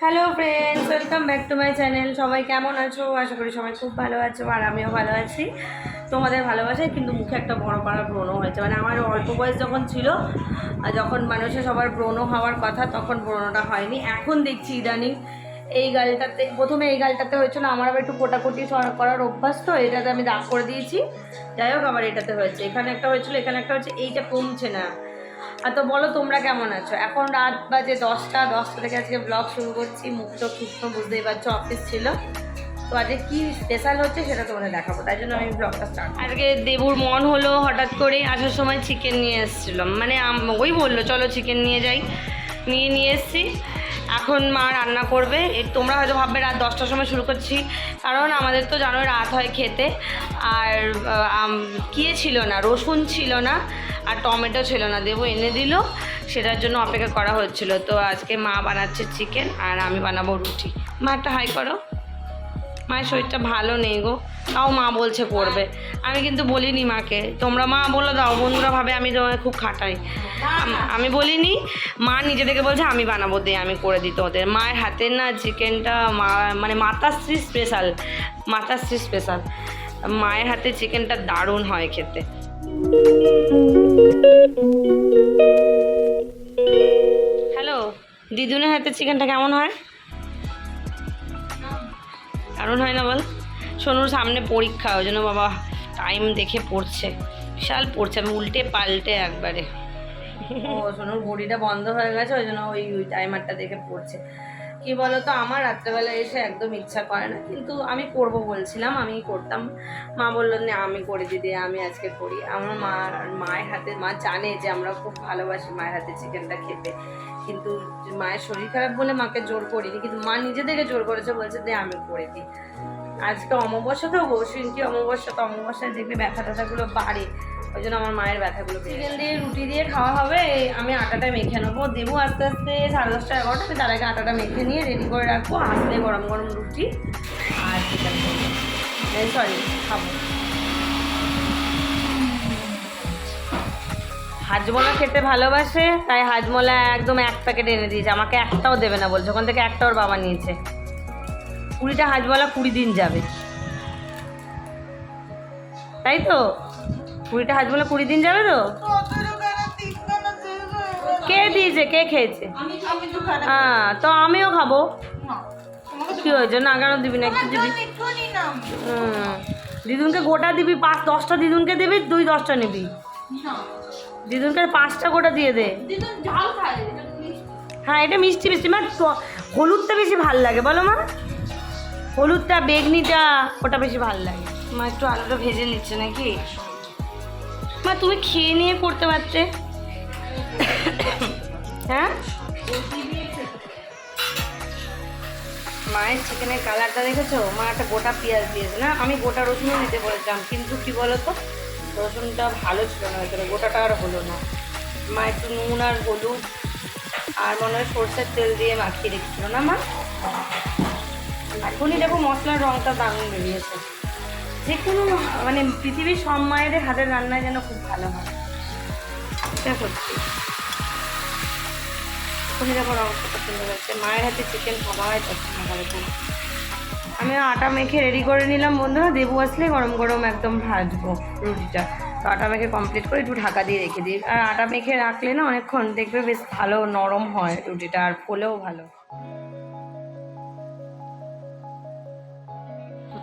Hello friends welcome back to my channel সবাই কেমন আছো? আশা করি সবাই খুব ভালো আছো আর আমিও ভালো আছি। তোমাদের ভালোবাসায় কিন্তু মুখে একটা বড় পাড়া ব্রণ হয়েছে। মানে আমার অল্প বয়স যখন ছিল, আর যখন মানুষের সবার ব্রণ হওয়ার কথা, তখন ব্রণটা হয়নি। এখন দেখছি ইদানিং এই গালটাতে, প্রথমে এই গালটাতে হয়েছিল। আমার আবার একটু কোটাকুটি করার অভ্যাস তো, এটাতে আমি দাগ করে দিয়েছি। যাই হোক, আবার এটাতে হয়েছে। এখানে একটা হয়েছিল, এখানে একটা হচ্ছে এইটা কমছে না। আর তো বলো তোমরা কেমন আছো? এখন রাত বাজে দশটা দশটা থেকে আজকে ব্লগ শুরু করছি। মুখ তো শুকনো বুঝতেই পারছ অফিস ছিল। তো আজকে কি স্পেশাল হচ্ছে সেটা তোমাদের দেখাবো। তাই জন্য আমি ব্লগটা স্টার্ট আজকে দেবুর মন হলো হঠাৎ করে আসার সময় চিকেন নিয়ে এসেছিলাম। মানে ওই বলল, চলো চিকেন নিয়ে যাই। নিয়ে নিয়ে এসেছি। এখন মা রান্না করবে। তোমরা হয়তো ভাববে রাত দশটার সময় শুরু করছি। কারণ আমাদের তো জানো রাত হয় খেতে। আর কিয়ে ছিল না, রসুন ছিল না, আর টমেটো ছিল না। দেবো এনে দিল, সেটার জন্য অপেক্ষা করা হচ্ছিল। তো আজকে মা বানাচ্ছে চিকেন আর আমি বানাবো রুটি। মা একটা হাই করো। মায়ের শরীরটা ভালো নেই গো। তাও মা বলছে করবে আমি কিন্তু বলিনি মাকে। তোমরা মা বলে দাও, বন্ধুরা ভাবে আমি তোমায় খুব খাটাই। আম- বলিনি, মা নিজে থেকে বলছে, আমি বানাবো, দে, আমি করে দিই তোদের মায়ের হাতের না চিকেনটা মা মানে মাতাশ্রী স্পেশাল মাতাশ্রী স্পেশাল মায়ের হাতে চিকেনটা দারুণ হয় খেতে। হ্যালো দিদুনের হাতে চিকেনটা কেমন হয়? দারুণ হয় না বল? সোনুর সামনে পরীক্ষা ওই জন্য বাবা টাইম দেখে পড়ছে। বিশাল পড়ছে আমি উল্টে পাল্টে একবারে। ও সোনুর বডিটা বন্ধ হয়ে গেছে ওই জন্য ওই ওই টাইমারটা দেখে পড়ছে। কি বলতো, আমার রাত্রেবেলা এসে একদম ইচ্ছা করে না, কিন্তু আমি করব বলছিলাম আমি করতাম। মা বলল, না, আমি করে দিদি আমি আজকে করি। আমার মা, মায়ের হাতে, মা জানে যে আমরা খুব ভালোবাসি মায়ের হাতে চিকেনটা খেতে। কিন্তু মায়ের শরীর খারাপ বলে মাকে জোর করিনি, কিন্তু মা নিজে থেকে জোর করেছে, বলছে, দে, আমি করে দিই। আজকে অমাবস্যা তো অবশ্যই, কি অমাবস্যা তো অমাবস্যায় দেখবে ব্যথা ট্যাথাগুলো বাড়ে। ওই জন্য আমার মায়ের ব্যথাগুলো চিকেন দিয়ে রুটি দিয়ে খাওয়া হবে আমি আটাটা মেখে নেব। দেবো আস্তে আস্তে সাড়ে দশটা এগারোটা তার আগে আটাটা মেখে নিয়ে রেডি করে রাখব। আসলে গরম গরম রুটি আর চিকেন সরি খাব। হাজমোলা খেতে ভালোবাসে, তাই হাজমোলা একদম এক প্যাকেট এনে দিয়েছে। আমাকে একটাও দেবে না বলছে, ওখান থেকে একটা ওর বাবা নিয়েছে। কুড়িটা হাজমলা কুড়ি দিন যাবে। তাই তো? কুড়িটা হাজমোলা কুড়ি দিন যাবে তো? কে দিয়েছে? কে খেয়েছে? হ্যাঁ তো আমিও খাব। কি হয়েছে? না কেন দিবি না? একটু দিবি। হুম। দিদুনকে গোটা দিবি পাঁচ দশটা দিদুনকে দিবি দুই দশটা নিবি। দিদুনকে পাঁচটা গোটা দিয়ে দে। হ্যাঁ এটা মিষ্টি মিষ্টি। মা হলুদটা বেশি ভালো লাগে বলো মা। হলুদটা বেগনিটা ওটা বেশি ভালো লাগে। মা একটু আলুটা ভেজে নিচ্ছে নাকি? মা, তুমি খেয়ে নিয়ে করতে পারতে হ্যাঁ? মায়ের চিকেনের কালারটা দেখেছ? মা একটা গোটা পেঁয়াজ দিয়েছে, না? আমি গোটা রসুনও নিতে বলেছিলাম, কিন্তু কি বলতো? রসুনটা ভালো ছিল না ভেতরে, গোটাটা আর হলো না। মা, একটু নুন আর হলুদ আর মনে হয় সর্ষের তেল দিয়ে মাখিয়ে রেখেছিল, না মা? এখনই দেখো মশলার রঙটা দারুণ বেরিয়েছে। যে কোনো মানে পৃথিবীর সব মায়েদের হাতের রান্না যেন খুব ভালো হয়। এটা দেখো রঙ কত সুন্দর হচ্ছে? মায়ের হাতে চিকেন সবাই পছন্দ করে আমি আটা মেখে রেডি করে নিলাম বন্ধুরা। দেবু আসলে গরম গরম একদম ভাজবো রুটিটা। তো আটা মেখে কমপ্লিট করে একটু ঢাকা দিয়ে রেখে দিই। আর আটা মেখে রাখলে না অনেকক্ষণ দেখবে বেশ ভালো নরম হয় রুটিটা আর ফোলেও ভালো।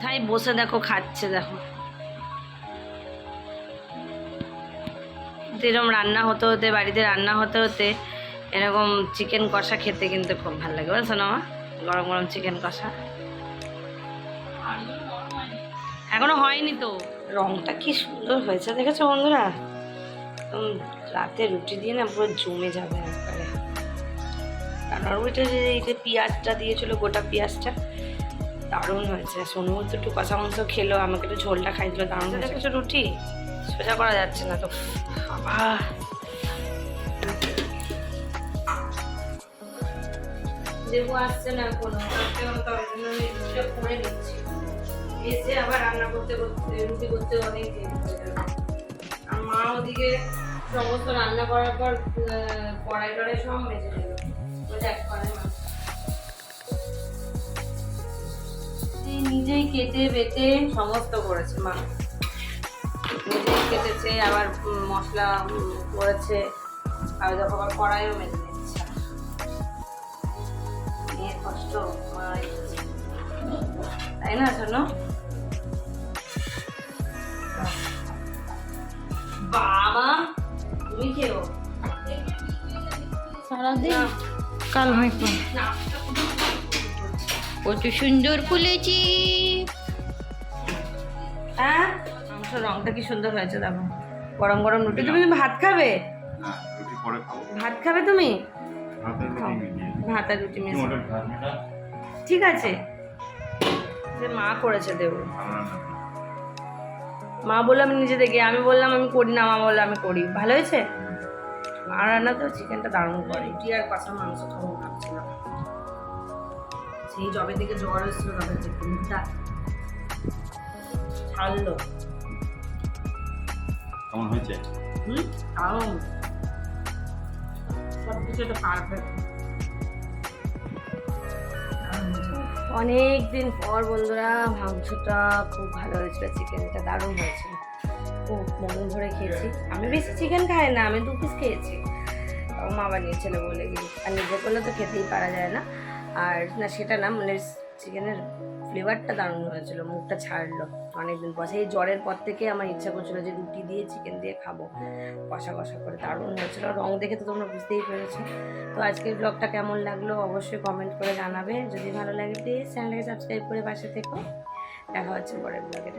কোথায় বসে দেখো, খাচ্ছে দেখো। এরকম রান্না হতে হতে, বাড়িতে রান্না হতে হতে, এরকম চিকেন কষা খেতে কিন্তু খুব ভালো লাগে বলছো না গরম গরম চিকেন কষা। এখনও হয়নি তো। রংটা কি সুন্দর হয়েছে, দেখেছ বন্ধুরা? রাতে রুটি দিয়ে না পুরো জমে যাবে একবারে। কারণ ওইটা যে পেঁয়াজটা দিয়েছিল, গোটা পেঁয়াজটা দারুণ হয়েছে। সোনু তো একটু কষা মাংস খেলো আমাকে একটু ঝোলটা খাই দিল দারুণ হয়েছে। দেখেছ রুটি? সোজা করা যাচ্ছে না তো। বাবা। দেবো আসছে না এখনও। তার জন্য আমি রুটিটা করে নিচ্ছি এসে আবার রান্না করতে করতে রুটি করতে অনেক দেরি হয়ে যাবে আর মা ওদিকে সমস্ত রান্না করার পর কড়াই টড়াই সব মেজে নেবে কড়াই মাছ নিজেই কেটে বেটে সমস্ত করেছে মা। নিজেই কেটেছে আবার মশলা করেছে আর যখন আবার কড়াইও মেজে নিচ্ছে। মেয়ের কষ্ট তাই না শোনো বাবা তুমি খেও সারাদিন? কাল হয় না, কত সুন্দর ফুলেছি। হ্যাঁ? মাংসের রংটা কি সুন্দর হয়েছে দেখো। গরম গরম রুটি। তুমি ভাত খাবে? না রুটি পরে খাব। ভাত খাবে তুমি? ভাতের রুটি ভাত আর রুটি কি মিশিয়ে। ঠিক আছে। যে মা করেছে দেবো। মা বলল আমি নিজে দেখি। আমি বললাম আমি করি না মা বলল আমি করি। ভালো হয়েছে? মা রান্না তো চিকেনটা দারুণ করে। রুটি আর কষা মাংস খাব ভাবছিলাম। সেই জবে থেকে জ্বর এসেছিল তবে থেকে মুখটা ছাড়লো। কেমন হয়েছে? হুম দারুণ। সব কিছু একটা পারফেক্ট অনেক দিন পর বন্ধুরা মাংসটা খুব ভালো হয়েছিল চিকেনটা দারুণ হয়েছিল খুব মন ভরে খেয়েছি। আমি বেশি চিকেন খাই না আমি দু পিস খেয়েছি। ও মা বানিয়েছিল বলে কি আর নিজে করলে তো খেতেই পারা যায় না। আর না, সেটা না মানে চিকেনের ফ্লেভারটা দারুণ হয়েছিল, মুখটা ছাড়লো। অনেকদিন পর। সেই জ্বরের পর থেকে আমার ইচ্ছা করছিল যে রুটি দিয়ে চিকেন দিয়ে খাব। কষা কষা করে দারুণ হয়েছিল। রং দেখে তো তোমরা বুঝতেই পেরেছ। তো আজকের ব্লগটা কেমন লাগল অবশ্যই কমেন্ট করে জানাবে। যদি ভালো লাগে প্লিজ চ্যানেলটাকে সাবস্ক্রাইব করে পাশে থেকো। দেখা হচ্ছে পরের ব্লগে